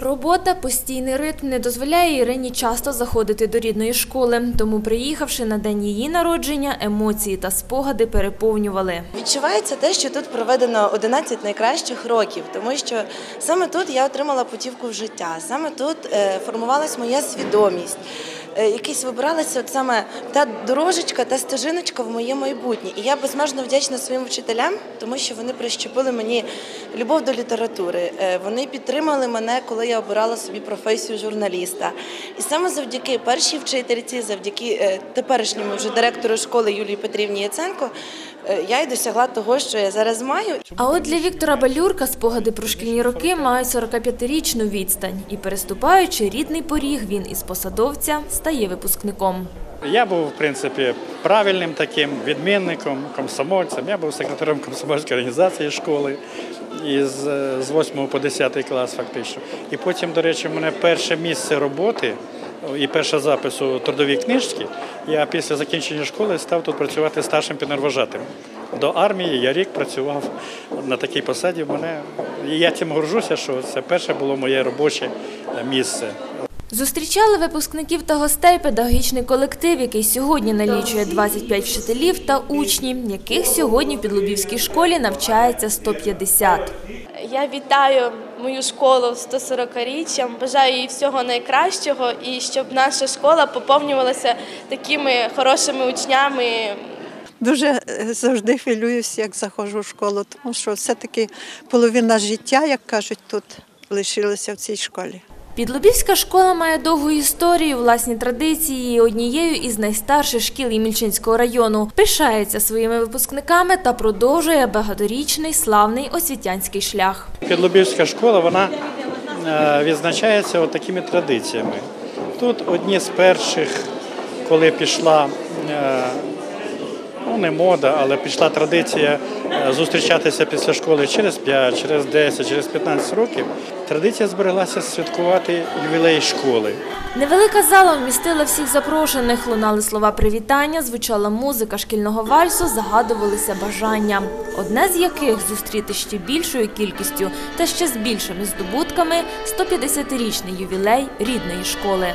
Робота, постійний ритм не дозволяє Ірині часто заходити до рідної школи. Тому, приїхавши на день її народження, емоції та спогади переповнювали. Відчувається те, що тут проведено 11 найкращих років, тому що саме тут я отримала путівку в життя, саме тут е, формувалась моя свідомість. Е, Якийсь вибиралася от саме та дорожечка, та стежиночка в моє майбутнє. І я безмежно вдячна своїм вчителям, тому що вони прищепили мені любов до літератури. Е, Вони підтримали мене, коли я обирала собі професію журналіста. І саме завдяки першій вчительці, завдяки е, теперішньому вже директору школи Юлії Петрівні Яценко, я й досягла того, що я зараз маю. А от для Віктора Балюрка спогади про шкільні роки мають 45-річну відстань. І переступаючи рідний поріг, він із посадовця стає випускником. Я був, в принципі, правильним таким відмінником, комсомольцем. Я був секретарем комсомольської організації школи із, е, з 8 по 10 клас фактично. І потім, до речі, в мене перше місце роботи і перший запис у трудовій книжці. Я після закінчення школи став тут працювати старшим піднервожатим. До армії я рік працював на такій посаді. Мене і я цим горжуся, що це перше було моє робоче місце. Зустрічали випускників та гостей педагогічний колектив, який сьогодні налічує 25 вчителів та учнів, яких сьогодні в Підлубівській школі навчається 150. Я вітаю мою школу з 140-річчям, бажаю їй всього найкращого і щоб наша школа поповнювалася такими хорошими учнями. Дуже е, завжди хвилююся, як заходжу в школу, тому що все-таки половина життя, як кажуть, тут лишилася в цій школі. Підлубівська школа має довгу історію, власні традиції і однією із найстарших шкіл Ємільчинського району. Пишається своїми випускниками та продовжує багаторічний славний освітянський шлях. Підлубівська школа вона е, відзначається такими традиціями. Тут одні з перших, коли пішла е, ну не мода, але пішла традиція е, зустрічатися після школи через 5, через 10, через 15 років. Традиція збереглася святкувати ювілей школи. Невелика зала вмістила всіх запрошених. Лунали слова привітання, звучала музика шкільного вальсу, загадувалися бажання. Одне з яких зустріти ще більшою кількістю та ще з більшими здобутками 150-річний ювілей рідної школи.